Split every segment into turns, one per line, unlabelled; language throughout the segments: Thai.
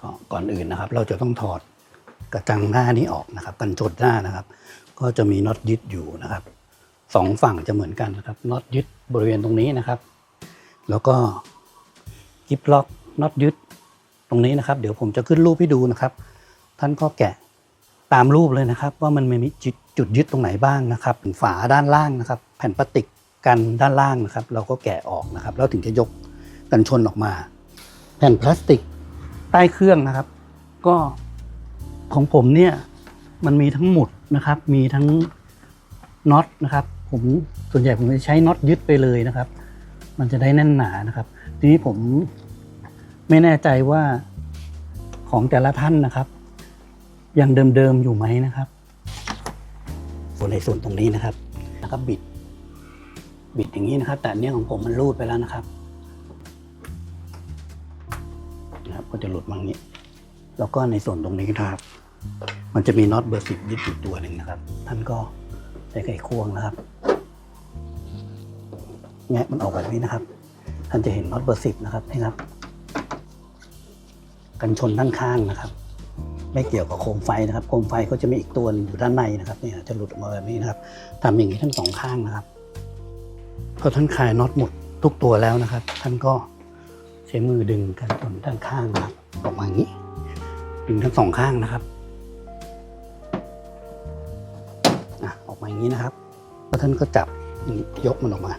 ก็ก่อนอื่นนะครับ เราจะต้องถอดกระจังหน้านี้ออกนะครับ กันชนหน้านะครับ ก็จะมีน็อตยึดอยู่นะครับสองฝั่งจะเหมือนกันนะครับน็อตยึดบริเวณตรงนี้นะครับ แล้วก็กิบล็อกน็อตยึดตรงนี้นะครับ เดี๋ยวผมจะขึ้นรูปให้ดูนะครับ ท่านก็แกะตามรูปเลยนะครับ ว่ามันมีจุดจุดยึดตรงไหนบ้างนะครับฝาด้านล่างนะครับ แผ่นพลาสติกกันด้านล่างนะครับ เราก็แกะออกนะครับ แล้วถึงจะยกกันชนออกมา แผ่นพลาสติก ใต้เครื่องนะครับ ก็ของผมเนี่ยมันมีทั้งหมุดนะครับ มีทั้งน็อตนะครับ ผมส่วนใหญ่ผมจะใช้น็อตยึดไปเลยนะครับ มันจะได้แน่นหนานะครับ ทีนี้ผมไม่แน่ใจว่าของแต่ละท่านนะครับยังเดิมๆอยู่ไหมนะครับ ส่วนในส่วนตรงนี้นะครับ แล้วก็บิด บิดอย่างนี้นะครับ แต่เนี้ยของผมมันรูดไปแล้วนะครับ ก็จะหลุดมางนี้ แล้วก็ในส่วนตรงนี้นะครับ มันจะมีน็อตเบอร์สิบยึดอยู่ตัวหนึ่งนะครับ ท่านก็ใช้ไขควงนะครับแงะมันออกแบบนี้นะครับ ท่านจะเห็นน็อตเบอร์สิบนะครับนี่ครับ กันชนด้านข้างนะครับ ไม่เกี่ยวกับโคมไฟนะครับ โคมไฟก็จะมีอีกตัวนึงอยู่ด้านในนะครับเนี่ยจะหลุดออกมาแบบนี้นะครับทำอย่างนี้ทั้งสองข้างนะครับพอท่านคลายน็อตหมดทุกตัวแล้วนะครับ ท่านก็ ใช้มือดึงกันชนด้านข้างนะครับออกมาอย่างนี้ ดึงทั้งสองข้างนะครับอะออกมาอย่างนี้นะครับแล้วท่านก็จับย่างนี้ยกมันออกมา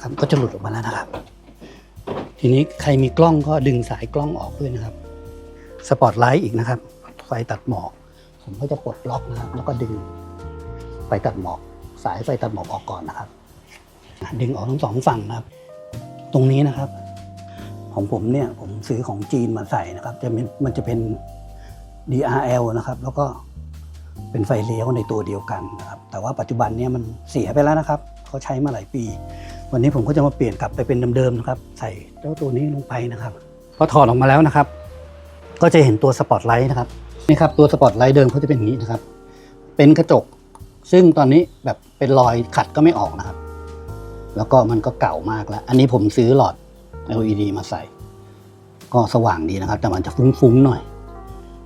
ครับก็จะหลุดออกมาแล้วนะครับ ทีนี้ใครมีกล้องก็ดึงสายกล้องออกด้วยนะครับ สปอตไลท์อีกนะครับ ไฟตัดหมอก ผมก็จะปลดล็อกนะครับ แล้วก็ดึงไฟตัดหมอก สายไฟตัดหมอกออกก่อนนะครับ ดึงออกทั้งสองฝั่งนะครับ ตรงนี้นะครับ ของผมเนี่ยผมซื้อของจีนมาใส่นะครับจะเป็นมันจะเป็น DRL นะครับ แล้วก็เป็นไฟเลี้ยวในตัวเดียวกันนะครับ แต่ว่าปัจจุบันเนี่ยมันเสียไปแล้วนะครับเขาใช้มาหลายปี วันนี้ผมก็จะมาเปลี่ยนกลับไปเป็นเดิมๆนะครับ ใส่เจ้าตัวนี้ลงไปนะครับพอถอดออกมาแล้วนะครับ ก็จะเห็นตัวสปอตไลท์นะครับนี่ครับตัวสปอตไลท์เดิมเขาจะเป็นอย่างนี้นะครับ เป็นกระจก ซึ่งตอนนี้แบบเป็นรอยขัดก็ไม่ออกนะครับ แล้วก็มันก็เก่ามากแล้ว อันนี้ผมซื้อหลอด LED มาใส่ ก็สว่างดีนะครับ แต่มันจะฟุ้งๆหน่อย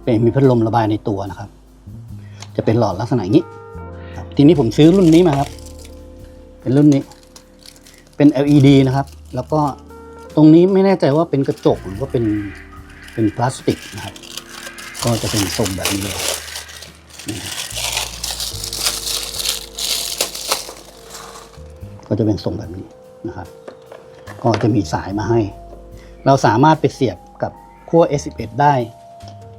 เป็นมีพัดลมระบายในตัวนะครับ จะเป็นหลอดลักษณะอย่างนี้ทีนี้ผมซื้อรุ่นนี้มาครับ เป็นรุ่นนี้ เป็น LED นะครับ แล้วก็ตรงนี้ไม่แน่ใจว่าเป็นกระจกหรือว่าเป็นเป็นพลาสติกนะครับ ก็จะเป็นทรงแบบนี้เลยก็จะเป็นทรงแบบนี้นะครับ ก็จะมีสายมาให้ เราสามารถไปเสียบกับขั้ว S11 ได้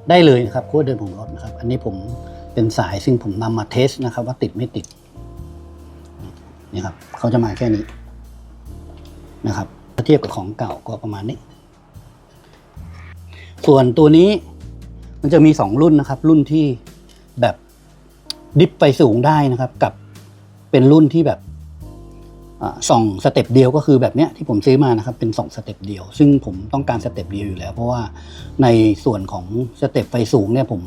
ได้เลยนะครับขั้วเดิมของรถนะครับ อันนี้ผมเป็นสายซึ่งผมนำมาเทสนะครับ ว่าติดไม่ติดนี่ครับเขาจะมาแค่นี้นะครับถ้าเทียบกับของเก่าก็ประมาณนี้ ส่วนตัวนี้มันจะมีสองรุ่นนะครับ รุ่นที่แบบดิฟไปสูงได้นะครับ กับเป็นรุ่นที่แบบ ส่องสเต็ปเดียวก็คือแบบเนี้ยที่ผมซื้อมานะครับเป็นสองสเต็ปเดียว ซึ่งผมต้องการสเต็ปเดียวอยู่แล้ว เพราะว่าในส่วนของสเต็ปไฟสูงเนี่ยผม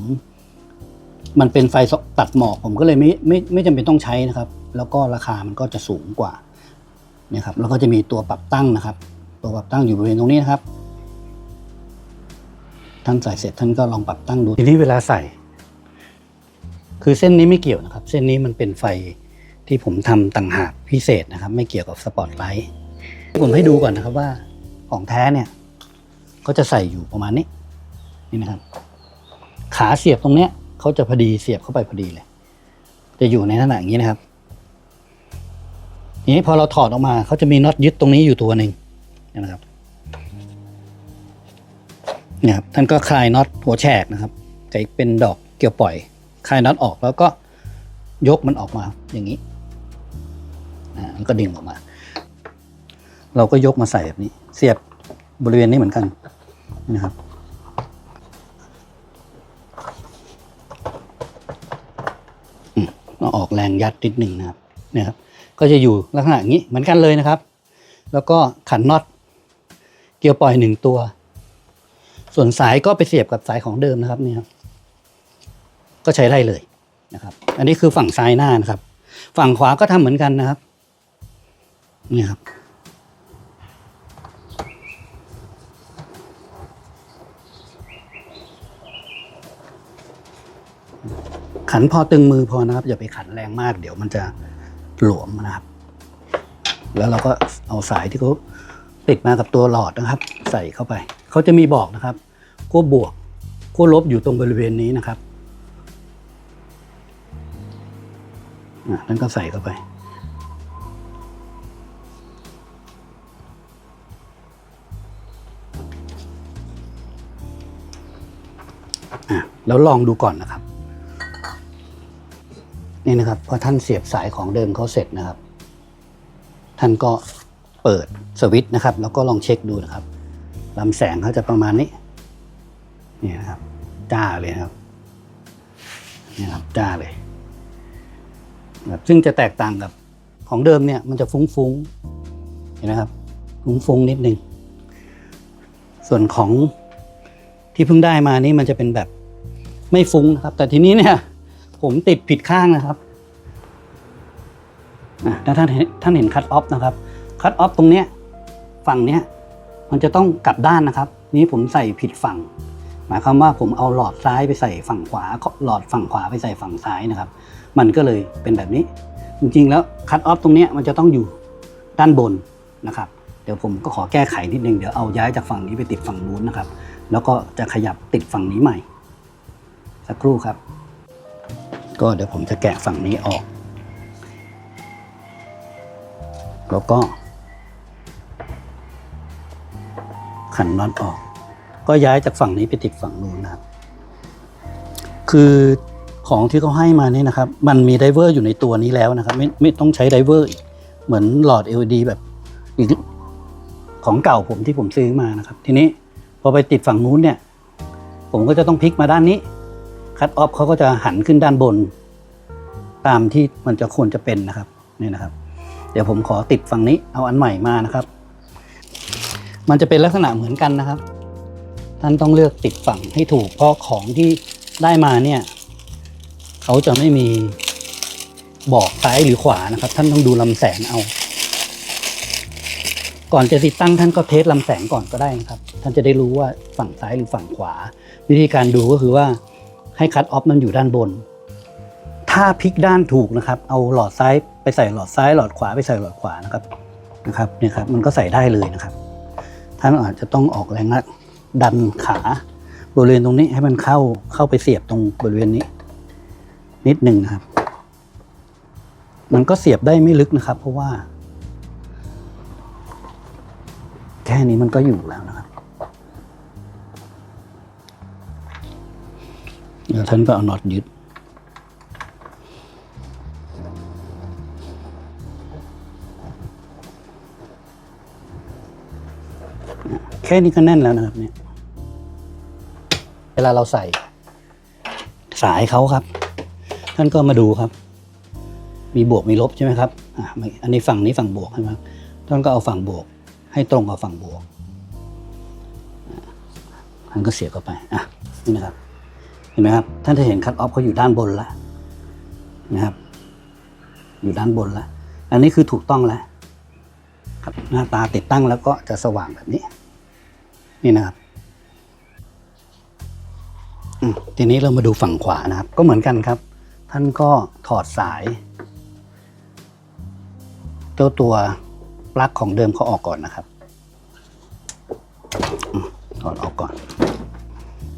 มันเป็นไฟตัดหมอกผมก็เลยไม่ไม่ไม่จำเป็นต้องใช้นะครับ แล้วก็ราคามันก็จะสูงกว่าเนี่ยครับแล้วก็จะมีตัวปรับตั้งนะครับ ตัวปรับตั้งอยู่บริเวณตรงนี้นะครับท่านใส่เสร็จท่านก็ลองปรับตั้งดูทีนี้เวลาใส่ คือเส้นนี้ไม่เกี่ยวนะครับ เส้นนี้มันเป็นไฟ ที่ผมทำต่างหากพิเศษนะครับ ไม่เกี่ยวกับสปอตไลท์ผมให้ดูก่อนนะครับว่าของแท้เนี่ยก็จะใส่อยู่ประมาณนี้นี่นะครับ ขาเสียบตรงเนี้ยเขาจะพอดีเสียบเข้าไปพอดีเลย จะอยู่ในลักษณะอย่างนี้นะครับทีนี้พอเราถอดออกมาเขาจะมีน็อตยึดตรงนี้อยู่ตัวหนึ่งนะครับเนี่ยครับท่านก็คลายน็อตหัวแฉกนะครับจะเป็นดอกเกี่ยวปล่อย คลายน็อตออกแล้วก็ยกมันออกมาอย่างนี้ อ่าแล้วก็ดึงออกมา เราก็ยกมาใส่แบบนี้ เสียบบริเวณนี้เหมือนกันนะครับอืมก็ออกแรงยัดนิดหนึ่งนะครับเนี่ยครับ ก็จะอยู่ลักษณะอย่างนี้เหมือนกันเลยนะครับ แล้วก็ขันน็อตเกี่ยวปล่อยหนึ่งตัว ส่วนสายก็ไปเสียบกับสายของเดิมนะครับนี่ครับก็ใช้ได้เลยนะครับ อันนี้คือฝั่งซ้ายหน้านะครับ ฝั่งขวาก็ทำเหมือนกันนะครับ นี่ครับ ขันพอตึงมือพอนะครับ อย่าไปขันแรงมาก เดี๋ยวมันจะหลวมนะครับ แล้วเราก็เอาสายที่เขาติดมากับตัวหลอดนะครับ ใส่เข้าไป เขาจะมีบอกนะครับก็บวกก็ลบอยู่ตรงบริเวณนี้นะครับนั่นก็ใส่เข้าไป แล้วลองดูก่อนนะครับ นี่นะครับพอท่านเสียบสายของเดิมเขาเสร็จนะครับ ท่านก็เปิดสวิตช์นะครับ แล้วก็ลองเช็คดูนะครับลำแสงเขาจะประมาณนี้นี่นะครับจ้าเลยครับนี่ครับจ้าเลยนะครับซึ่งจะแตกต่างกับของเดิมเนี่ยมันจะฟุ้งๆเห็นไหมครับ ฟุ้งๆนิดนึงส่วนของที่เพิ่งได้มานี่มันจะเป็นแบบ ไม่ฟุ้งนะครับ แต่ทีนี้เนี่ย ผมติดผิดข้างนะครับอะถ้าท่านเห็นท่านเห็นคัตออฟนะครับคัตออฟตรงเนี้ยฝั่งเนี้ยมันจะต้องกลับด้านนะครับ นี้ผมใส่ผิดฝั่ง หมายความว่าผมเอาหลอดซ้ายไปใส่ฝั่งขวาหลอดฝั่งขวาไปใส่ฝั่งซ้ายนะครับ มันก็เลยเป็นแบบนี้ จริงๆแล้วคัตออฟตรงเนี้ยมันจะต้องอยู่ด้านบนนะครับ เดี๋ยวผมก็ขอแก้ไขนิดนึงเดี๋ยวเอาย้ายจากฝั่งนี้ไปติดฝั่งนู้นนะครับ แล้วก็จะขยับติดฝั่งนี้ใหม่ สักครู่ครับ ก็เดี๋ยวผมจะแกะฝั่งนี้ออก แล้วก็ ขันน็อตออก ก็ย้ายจากฝั่งนี้ไปติดฝั่งนู้นนะครับ คือของที่เขาให้มานี่นะครับ มันมีไดเวอร์อยู่ในตัวนี้แล้วนะครับ ไม่ไม่ต้องใช้ไดเวอร์อีกเหมือนหลอด LED แบบอีกของเก่าผมที่ผมซื้อมานะครับ ทีนี้พอไปติดฝั่งนู้นเนี่ย ผมก็จะต้องพลิกมาด้านนี้ คัตออฟเขาก็จะหันขึ้นด้านบน ตามที่มันจะควรจะเป็นนะครับนี่นะครับ เดี๋ยวผมขอติดฝั่งนี้เอาอันใหม่มานะครับ มันจะเป็นลักษณะเหมือนกันนะครับ ท่านต้องเลือกติดฝั่งให้ถูกเพราะของที่ได้มาเนี่ยเขาจะไม่มีบอกซ้ายหรือขวานะครับ ท่านต้องดูลำแสงเอา ก่อนจะติดตั้งท่านก็เทสลำแสงก่อนก็ได้นะครับ ท่านจะได้รู้ว่าฝั่งซ้ายหรือฝั่งขวา วิธีการดูก็คือว่า ให้คัตออฟมันอยู่ด้านบน ถ้าพลิกด้านถูกนะครับ เอาหลอดซ้ายไปใส่หลอดซ้ายหลอดขวาไปใส่หลอดขวานะครับนะครับเนี่ยครับมันก็ใส่ได้เลยนะครับ ท่านอาจจะต้องออกแรงดันขาบริเวณตรงนี้ให้มันเข้าเข้าไปเสียบตรงบริเวณนี้ นิดหนึ่งนะครับ มันก็เสียบได้ไม่ลึกนะครับ เพราะว่า แค่นี้มันก็อยู่แล้วนะครับ เดี๋ยวท่านก็เอาน็อตยึด แค่นี้ก็แน่นแล้วนะครับเนี่ย เวลาเราใส่ สายเขาครับ ท่านก็มาดูครับ มีบวกมีลบใช่ไหมครับอะไม่อันนี้ฝั่งนี้ฝั่งบวกใช่ไหมครับท่านก็เอาฝั่งบวก ให้ตรงกับฝั่งบวกอะท่านก็เสียบเข้าไปอะนี่นะครับเห็นไหมครับ ท่านจะเห็นคัตออฟเขาอยู่ด้านบนแล้วนะครับ อยู่ด้านบนแล้วอันนี้คือถูกต้องแล้วครับหน้าตาติดตั้งแล้วก็จะสว่างแบบนี้ นี่นะครับทีนี้เรามาดูฝั่งขวานะครับ ก็เหมือนกันครับ ท่านก็ถอดสายเจ้าตัวปลั๊กของเดิมเขาออกก่อนนะครับถอดออกก่อน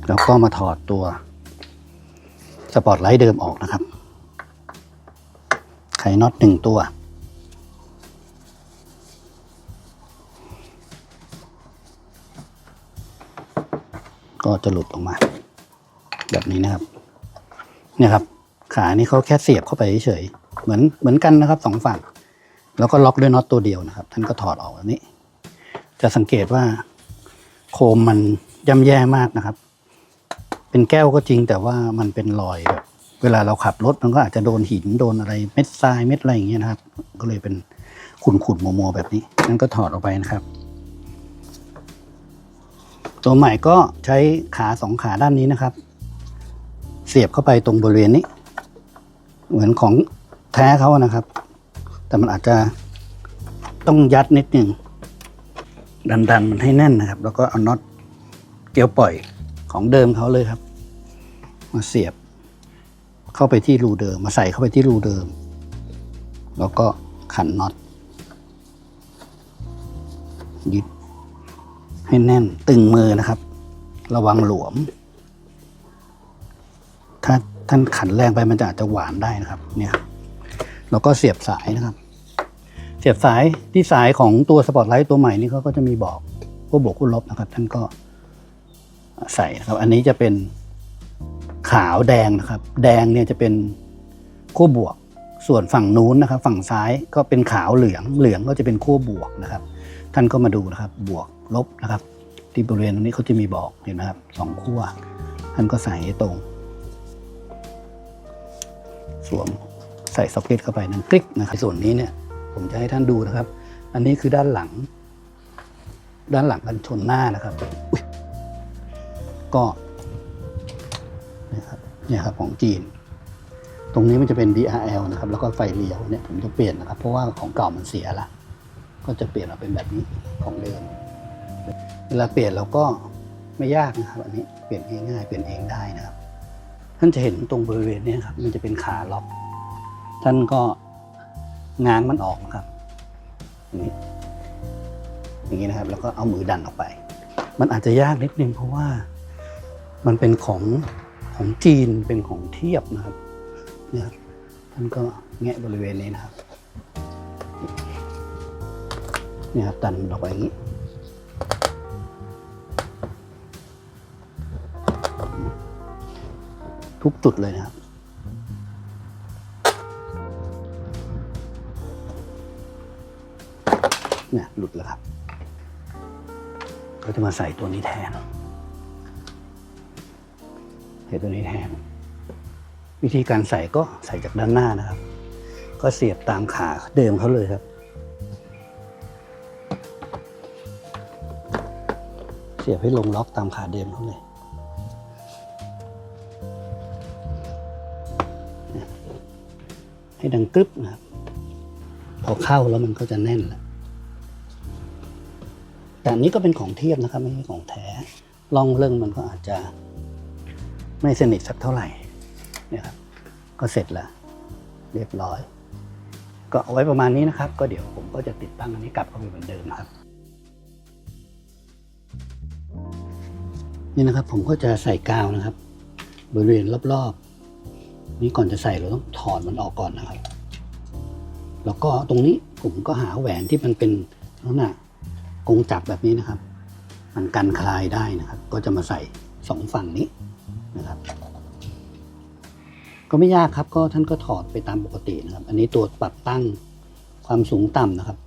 แล้วก็มาถอดตัว สปอตไลท์เดิมออกนะครับ ไขน็อตหนึ่งตัว ก็จะหลุดออกมา แบบนี้นะครับ เนี่ยครับ ขานี่เขาแค่เสียบเข้าไปเฉย เหมือนเหมือนกันนะครับสองฝั่ง แล้วก็ล็อกด้วยน็อตตัวเดียวนะครับ ท่านก็ถอดออกแบบนี้ จะสังเกตว่าโคมมันย่ำแย่มากนะครับ เป็นแก้วก็จริงแต่ว่ามันเป็นรอยแบบเวลาเราขับรถมันก็อาจจะโดนหินโดนอะไรเม็ดทรายเม็ดอะไรอย่างเงี้ยนะครับ ก็เลยเป็นขุ่นๆมัวๆแบบนี้นั่นก็ถอดออกไปนะครับ ตัวใหม่ก็ใช้ขาสองขาด้านนี้นะครับ เสียบเข้าไปตรงบริเวณนี้ เหมือนของแท้เขานะครับ แต่มันอาจจะต้องยัดนิดหนึ่งดันๆมันให้แน่นนะครับ แล้วก็เอาน็อตเกลียวปล่อย ของเดิมเขาเลยครับ มาเสียบ เข้าไปที่รูเดิม มาใส่เข้าไปที่รูเดิม แล้วก็ขันน็อตยึดให้แน่นตึงมือนะครับ ระวังหลวม ถ้าท่านขันแรงไปมันจะอาจจะหวานได้นะครับเนี่ยแล้วก็เสียบสายนะครับ เสียบสายที่สายของตัวสปอตไลท์ตัวใหม่นี่เขาก็จะมีบอกพวกบวกคู่ลบนะครับ ท่านก็ ใส่นะครับ อันนี้จะเป็นขาวแดงนะครับ แดงเนี่ยจะเป็นขั้วบวก ส่วนฝั่งนู้นนะครับ ฝั่งซ้ายก็เป็นขาวเหลือง เหลืองก็จะเป็นขั้วบวกนะครับ ท่านก็มาดูนะครับ บวกลบนะครับ ที่บริเวณตรงนี้เขาจะมีบอกเห็นไหมครับสองขั้วท่านก็ใส่ให้ตรง สวมใส่ซ็อกเก็ตเข้าไปนั่นคลิกนะครับส่วนนี้เนี่ย ผมจะให้ท่านดูนะครับ อันนี้คือด้านหลัง ด้านหลังกันชนหน้านะครับอุ๊ย ก็นะครับเนี่ยครับของจีน ตรงนี้มันจะเป็น DRL นะครับ แล้วก็ไฟเลี้ยวเนี่ยผมจะเปลี่ยนนะครับ เพราะว่าของเก่ามันเสียละก็จะเปลี่ยนมาเป็นแบบนี้ของเดิม เวลาเปลี่ยนเราก็ไม่ยากนะครับ อันนี้เปลี่ยนง่ายๆเปลี่ยนเองได้นะครับ ท่านจะเห็นตรงบริเวณเนี้ครับ มันจะเป็นขาล็อก ท่านก็ง้างมันออกนะครับอย่างนี้อย่างนี้นะครับ แล้วก็เอามือดันออกไป มันอาจจะยากนิดนึงเพราะว่า มันเป็นของของจีนเป็นของเทียบนะครับเนี่ยท่านก็แงะบริเวณนี้นะครับเนี่ยครับดันออกไปอย่างนี้ทุกจุดเลยนะครับ เนี่ยหลุดแล้วครับก็จะมาใส่ตัวนี้แทน ใส่ตัวนี้แทน วิธีการใส่ก็ใส่จากด้านหน้านะครับ ก็เสียบตามขาเดิมเขาเลยครับ เสียบให้ลงล็อกตามขาเดิมเขาเลยให้ดังกรึบนะครับพอเข้าแล้วมันก็จะแน่นแล้วแต่นี้ก็เป็นของเทียบนะครับ ไม่ใช่ของแท้ลองเรื่องมันก็อาจจะ ไม่สนิทสักเท่าไหร่เนี่ยครับก็เสร็จแล้วเรียบร้อย ก็เอาไว้ประมาณนี้นะครับ ก็เดี๋ยวผมก็จะติดตั้งอันนี้กลับเข้าไปเหมือนเดิมนะครับ นี่นะครับผมก็จะใส่กาวนะครับ บริเวณรอบๆ นี่ก่อนจะใส่เราต้องถอดมันออกก่อนนะครับ แล้วก็ตรงนี้ผมก็หาแหวนที่มันเป็นลักษณะกงจักรแบบนี้นะครับ มันกันคลายได้นะครับ ก็จะมาใส่สองฝั่งนี้ นะครับ ก็ไม่ยากครับ ก็ท่านก็ถอดไปตามปกตินะครับ อันนี้ตัวปรับตั้งความสูงต่ำนะครับ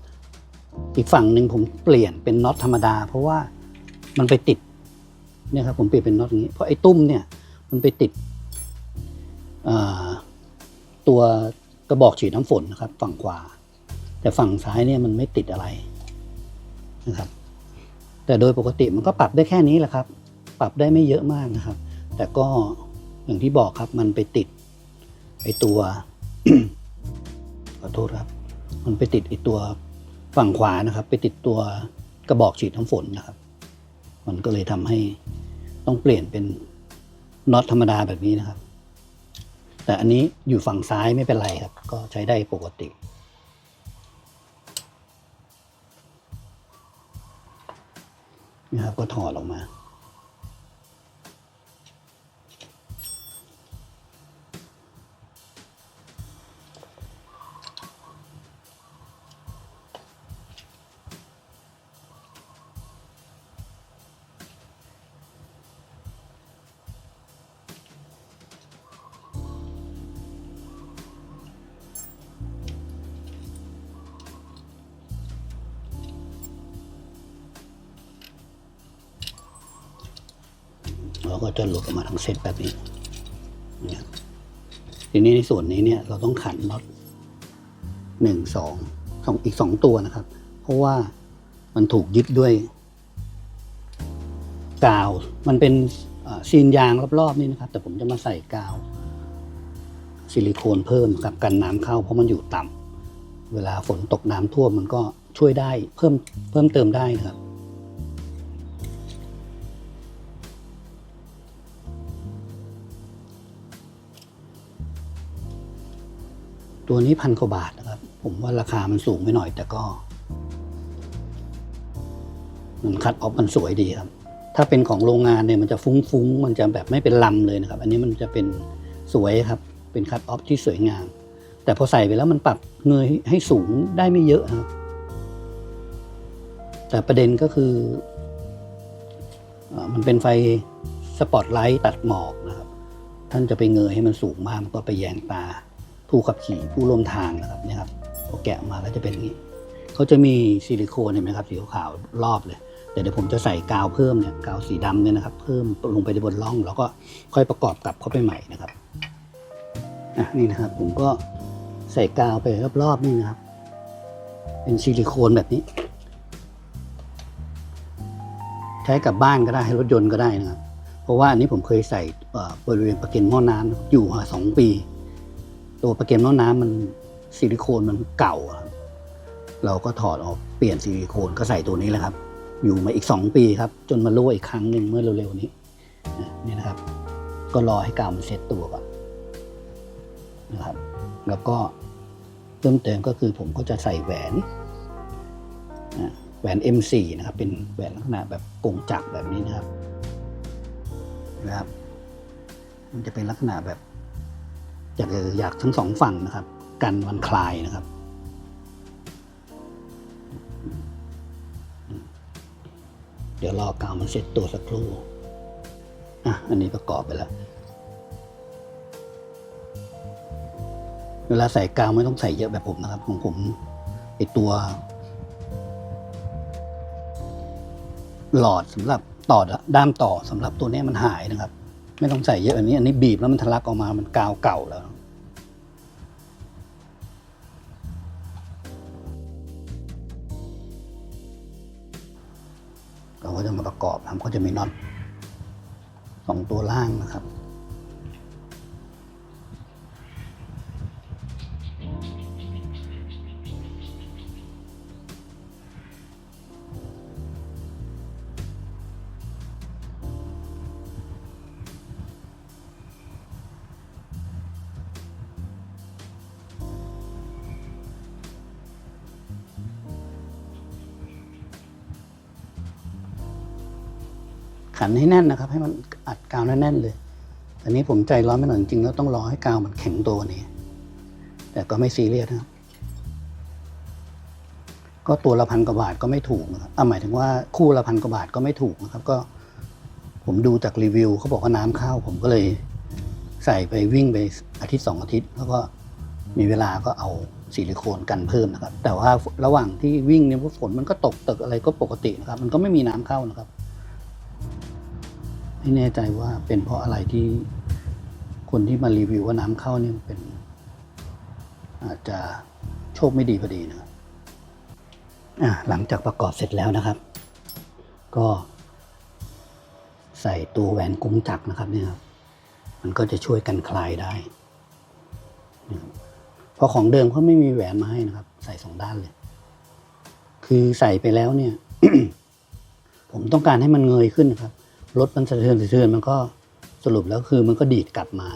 อีกฝั่งหนึ่งผมเปลี่ยนเป็นน็อตธรรมดา เพราะว่ามันไปติดเนี่ยครับผมเปลี่ยนเป็นน็อตอย่างนี้ เพราะไอ้ตุ้มเนี่ยมันไปติดตัวกระบอกฉีดน้ำฝนนะครับ ฝั่งขวา แต่ฝั่งซ้ายเนี่ยมันไม่ติดอะไรนะครับ แต่โดยปกติมันก็ปรับได้แค่นี้แหละครับ ปรับได้ไม่เยอะมากนะครับ แต่ก็อย่างที่บอกครับมันไปติดไอตัวขอโทษครับ มันไปติดไอตัวฝั่งขวานะครับ ไปติดตัวกระบอกฉีดน้ำฝนนะครับ มันก็เลยทำให้ต้องเปลี่ยนเป็นน็อตธรรมดาแบบนี้นะครับ แต่อันนี้อยู่ฝั่งซ้ายไม่เป็นไรครับ ก็ใช้ได้ปกตินะครับก็ถอดออกมา เราก็จะหลุดออกมาทั้งเซตแบบนี้เนี่ยทีนี้ในส่วนนี้เนี่ยเราต้องขันน็อตหนึ่งสองสองอีกสองตัวนะครับ เพราะว่ามันถูกยึดด้วยกาว มันเป็นซีนยางรอบๆนี่นะครับ แต่ผมจะมาใส่กาว ซิลิโคนเพิ่มกับกันน้ำเข้า เพราะมันอยู่ต่ำเวลาฝนตกน้ำท่วมมันก็ช่วยได้เพิ่มเพิ่มเติมได้นะครับ ตัวนี้พันกว่าบาทนะครับ ผมว่าราคามันสูงไปหน่อย แต่ก็มันคัดออฟมันสวยดีครับ ถ้าเป็นของโรงงานเนี่ยมันจะฟุ้งๆ มันจะแบบไม่เป็นลำเลยนะครับ อันนี้มันจะเป็นสวยครับ เป็นคัดออฟที่สวยงาม แต่พอใส่ไปแล้วมันปรับเงยให้สูงได้ไม่เยอะครับ แต่ประเด็นก็คืออมันเป็นไฟสปอตไลท์ตัดหมอกนะครับ ท่านจะไปเงยให้มันสูงมากมันก็ไปแยงตา ผู้ขับขี่ผู้ร่วมทางนะครับเนี่ยครับพอแกะมาแล้วจะเป็นอย่างนี้เขาจะมีซิลิโคนเห็นไหมครับสีขาวรอบเลยแต่เดี๋ยวผมจะใส่กาวเพิ่มเนี่ยกาวสีดำเนี่ยนะครับ เพิ่มลงไปบนร่อง แล้วก็ค่อยประกอบกลับเข้าไปใหม่นะครับอะนี่นะครับ ผมก็ใส่กาวไปรอบๆนี่นะครับ เป็นซิลิโคนแบบนี้ ใช้กับบ้านก็ได้รถยนต์ก็ได้นะครับ เพราะว่าอันนี้ผมเคยใส่บริเวณประเก็นหม้อน้ำอยู่มาสองปี ตัวประเก็นหม้อน้ำมันซิลิโคนมันเก่าอะครับเราก็ถอดออกเปลี่ยนซิลิโคนก็ใส่ตัวนี้แหละครับ อยู่มาอีกสองปีครับ จนมารั่วอีกครั้งหนึ่งเมื่อเร็วๆนี้นะนี่นะครับ ก็รอให้กาวมันเซ็ตตัวก่อนนะครับ แล้วก็เพิ่มเติมก็คือผมก็จะใส่แหวนนะแหวน M4 นะครับ เป็นแหวนลักษณะแบบกงจักรแบบนี้นะครับนะครับ มันจะเป็นลักษณะแบบ อยากอยากทั้งสองฝั่งนะครับ กันมันคลายนะครับเดี๋ยวรอกาวมันเสร็จตัวสักครู่อะอันนี้ประกอบไปแล้ว เวลาใส่กาวไม่ต้องใส่เยอะแบบผมนะครับ ของผมไอตัว หลอดสำหรับต่อด้ามต่อสำหรับตัวนี้มันหายนะครับ ไม่ต้องใส่เยอะอันนี้ อันนี้บีบแล้วมันทะลักออกมามันกาวเก่าแล้ว ประกอบทำก็จะมีน็อตสองตัวล่างนะครับ ขันให้แน่นนะครับ ให้มันอัดกาวแน่นๆเลยอันนี้ผมใจร้อนไปหน่อยจริงๆแล้วต้องรอให้กาวมันแข็งตัวนี้ แต่ก็ไม่ซีเรียสนะครับ ก็ตัวละพันกว่าบาทก็ไม่ถูกนะครับอะหมายถึงว่าคู่ละพันกว่าบาทก็ไม่ถูกนะครับ ก็ผมดูจากรีวิวเขาบอกว่าน้ำเข้า ผมก็เลยใส่ไปวิ่งไปอาทิตย์สองอาทิตย์ แล้วก็มีเวลาก็เอาซิลิโคนกันเพิ่มนะครับ แต่ว่าระหว่างที่วิ่งเนี่ยฝนมันก็ตกตึกอะไรก็ปกตินะครับ มันก็ไม่มีน้ำเข้านะครับ ไม่แน่ใจว่าเป็นเพราะอะไรที่คนที่มารีวิวว่าน้ำเข้าเนี่ยเป็น อาจจะโชคไม่ดีพอดีนะครับอะหลังจากประกอบเสร็จแล้วนะครับ ก็ ใส่ตัวแหวนกุ้งจักนะครับเนี่ยครับมันก็จะช่วยกันคลายได้นะครับเพราะของเดิมเขาไม่มีแหวนมาให้นะครับ ใส่สองด้านเลย คือใส่ไปแล้วเนี่ย ผมต้องการให้มันเงยขึ้นนะครับ รถมันสะเทือนสะเทือนมันก็สรุปแล้วคือมันก็ดีดกลับมา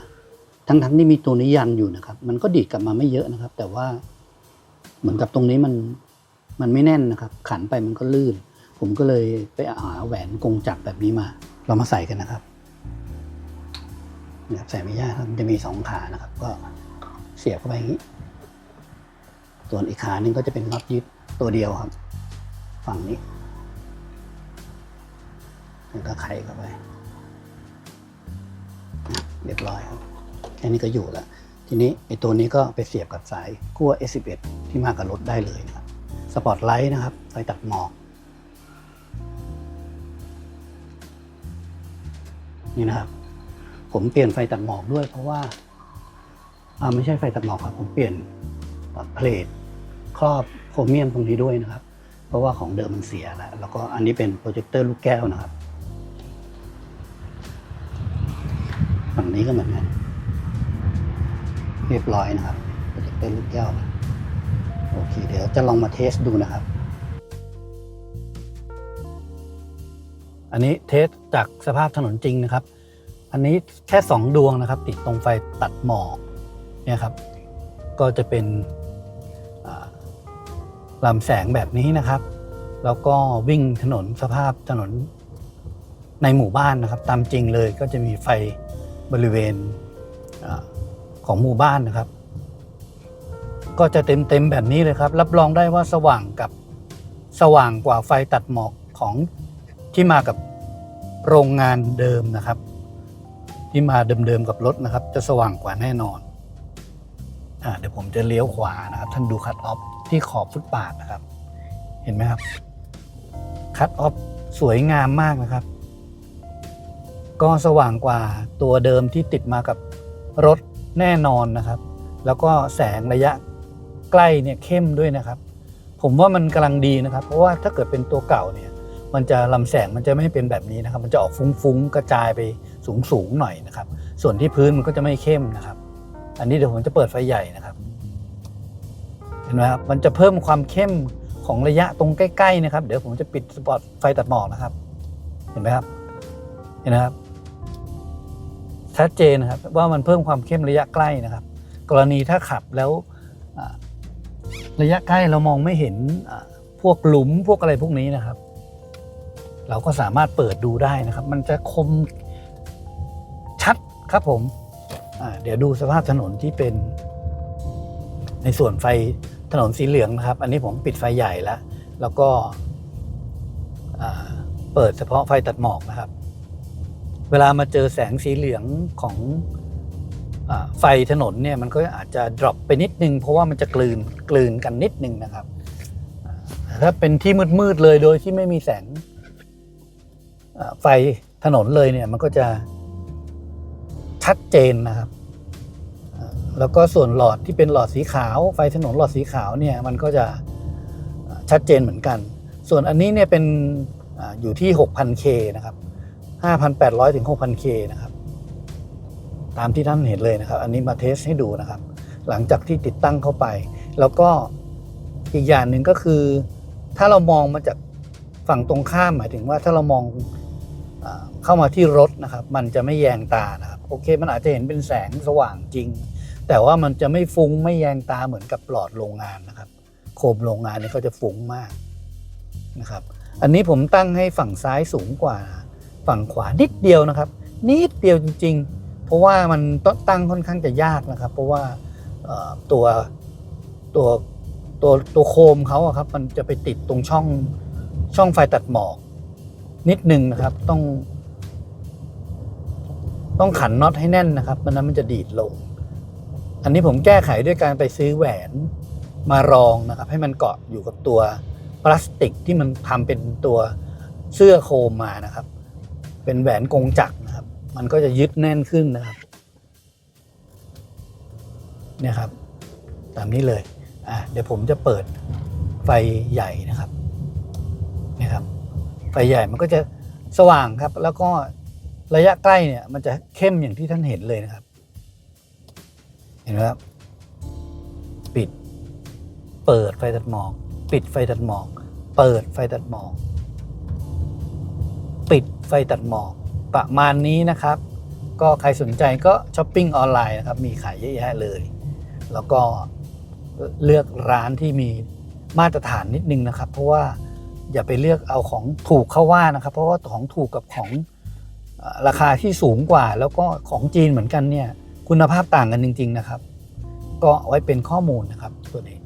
ทั้งทั้งที่มีตัวนี้ยันอยู่นะครับ มันก็ดีดกลับมาไม่เยอะนะครับ แต่ว่าเหมือนกับตรงนี้มันมันไม่แน่นนะครับ ขันไปมันก็ลื่น ผมก็เลยไปหาแหวนกงจักรแบบนี้มา เรามาใส่กันนะครับใส่ไม่ยากครับมันจะมีสองขานะครับ ก็เสียบเข้าไปอย่างนี้ ส่วนอีกขาหนึงก็จะเป็นน็อตยึดตัวเดียวครับ ฝั่งนี้ แล้วก็ไขเข้าไป เรียบร้อยครับแค่นี้ก็อยู่แล้วทีนี้ไอ้ตัวนี้ก็ไปเสียบกับสายขั้ว S11 ที่มากับรถได้เลยนะครับสปอตไลท์นะครับไฟตัดหมอกนี่นะครับ ผมเปลี่ยนไฟตัดหมอกด้วย เพราะว่าอ่าไม่ใช่ไฟตัดหมอกครับ ผมเปลี่ยนเพลทครอบโครเมียมตรงนี้ด้วยนะครับ เพราะว่าของเดิมมันเสียแล้วแล้วก็อันนี้เป็นโปรเจคเตอร์ลูกแก้วนะครับ ฝั่งนี้ก็เหมือนกัน เรียบร้อยนะครับโปรเจคเตอร์ลูกแก้วโอเค เดี๋ยวจะลองมาเทสดูนะครับ อันนี้เทสจากสภาพถนนจริงนะครับ อันนี้แค่สองดวงนะครับ ติดตรงไฟตัดหมอกเนี่ยครับ ก็จะเป็นลำแสงแบบนี้นะครับ แล้วก็วิ่งถนนสภาพถนนในหมู่บ้านนะครับ ตามจริงเลยก็จะมีไฟ บริเวณอของหมู่บ้านนะครับ ก็จะเต็มเต็มๆแบบนี้เลยครับ รับรองได้ว่าสว่างกับสว่างกว่าไฟตัดหมอกของที่มากับโรงงานเดิมนะครับ ที่มาเดิมๆกับรถนะครับ จะสว่างกว่าแน่นอนอาเดี๋ยวผมจะเลี้ยวขวานะครับ ท่านดูคัตออฟที่ขอบฟุตบาทนะครับ เห็นไหมครับคัตออฟสวยงามมากนะครับ ก็สว่างกว่าตัวเดิมที่ติดมากับรถแน่นอนนะครับ แล้วก็แสงระยะใกล้เนี่ยเข้มด้วยนะครับ ผมว่ามันกำลังดีนะครับ เพราะว่าถ้าเกิดเป็นตัวเก่าเนี่ยมันจะลำแสงมันจะไม่เป็นแบบนี้นะครับ มันจะออกฟุ้งๆกระจายไปสูงๆหน่อยนะครับ ส่วนที่พื้นมันก็จะไม่เข้มนะครับ อันนี้เดี๋ยวผมจะเปิดไฟใหญ่นะครับเห็นไหมครับมันจะเพิ่มความเข้มของระยะตรงใกล้ๆนะครับ เดี๋ยวผมจะปิดสปอตไฟตัดหมอกนะครับ เห็นไหมครับเห็นนะครับ ชัดเจนนะครับว่ามันเพิ่มความเข้มระยะใกล้นะครับ กรณีถ้าขับแล้วระยะใกล้เรามองไม่เห็นพวกหลุมพวกอะไรพวกนี้นะครับ เราก็สามารถเปิดดูได้นะครับ มันจะคมชัดครับผมเดี๋ยวดูสภาพถนนที่เป็น ในส่วนไฟถนนสีเหลืองนะครับ อันนี้ผมปิดไฟใหญ่แล้ว แล้วก็เปิดเฉพาะไฟตัดหมอกนะครับ เวลามาเจอแสงสีเหลืองของอไฟถนนเนี่ยมันก็อาจจะ drop ไปนิดนึง เพราะว่ามันจะกลืนกลืนกันนิดนึงนะครับถ้าเป็นที่มืดๆเลยโดยที่ไม่มีแสงไฟถนนเลยเนี่ยมันก็จะชัดเจนนะครับ แล้วก็ส่วนหลอดที่เป็นหลอดสีขาว ไฟถนนหลอดสีขาวเนี่ยมันก็จะชัดเจนเหมือนกัน ส่วนอันนี้เนี่ยเป็นอาอยู่ที่ 6,000K นะครับ 5,800 ถึง 6,000K นะครับ ตามที่ท่านเห็นเลยนะครับ อันนี้มาเทสให้ดูนะครับ หลังจากที่ติดตั้งเข้าไป แล้วก็อีกอย่างหนึ่งก็คือ ถ้าเรามองมาจากฝั่งตรงข้ามหมายถึงว่าถ้าเรามองเข้ามาที่รถนะครับ มันจะไม่แยงตานะครับ โอเค มันอาจจะเห็นเป็นแสงสว่างจริง แต่ว่ามันจะไม่ฟุ้งไม่แยงตาเหมือนกับหลอดโรงงานนะครับ โคมโรงงานนี่ก็จะฟุ้งมากนะครับ อันนี้ผมตั้งให้ฝั่งซ้ายสูงกว่า ฝั่งขวานิดเดียวนะครับ นิดเดียวจริง ๆ เพราะว่ามันต้นตั้งค่อนข้างจะยากนะครับ เพราะว่าตัวตัวตัวตัวโคมเขาอะครับมันจะไปติดตรงช่องช่องไฟตัดหมอก นิดนึงนะครับต้อง ต้องขันน็อตให้แน่นนะครับมันนั้นมันจะดีดลง อันนี้ผมแก้ไขด้วยการไปซื้อแหวนมารองนะครับ ให้มันเกาะอยู่กับตัวพลาสติกที่มันทำเป็นตัวเสื้อโคมมานะครับ เป็นแหวนกงจักรนะครับ มันก็จะยึดแน่นขึ้นนะครับ เนี่ยครับ ตามนี้เลย อะเดี๋ยวผมจะเปิดไฟใหญ่นะครับเนี่ยครับ ไฟใหญ่มันก็จะสว่างครับ แล้วก็ระยะใกล้เนี่ย มันจะเข้มอย่างที่ท่านเห็นเลยนะครับ เห็นไหมครับ ปิด เปิดไฟตัดหมอก ปิดไฟตัดหมอก เปิดไฟตัดหมอก ไฟตัดหมอกประมาณนี้นะครับ ก็ใครสนใจก็ช้อปปิ้งออนไลน์นะครับ มีขายเยอะแยะเลย แล้วก็เลือกร้านที่มีมาตรฐานนิดนึงนะครับ เพราะว่าอย่าไปเลือกเอาของถูกเข้าว่านะครับ เพราะว่าของถูกกับของราคาที่สูงกว่า แล้วก็ของจีนเหมือนกันเนี่ยคุณภาพต่างกันจริง ๆนะครับ ก็ไว้เป็นข้อมูลนะครับตัวนี้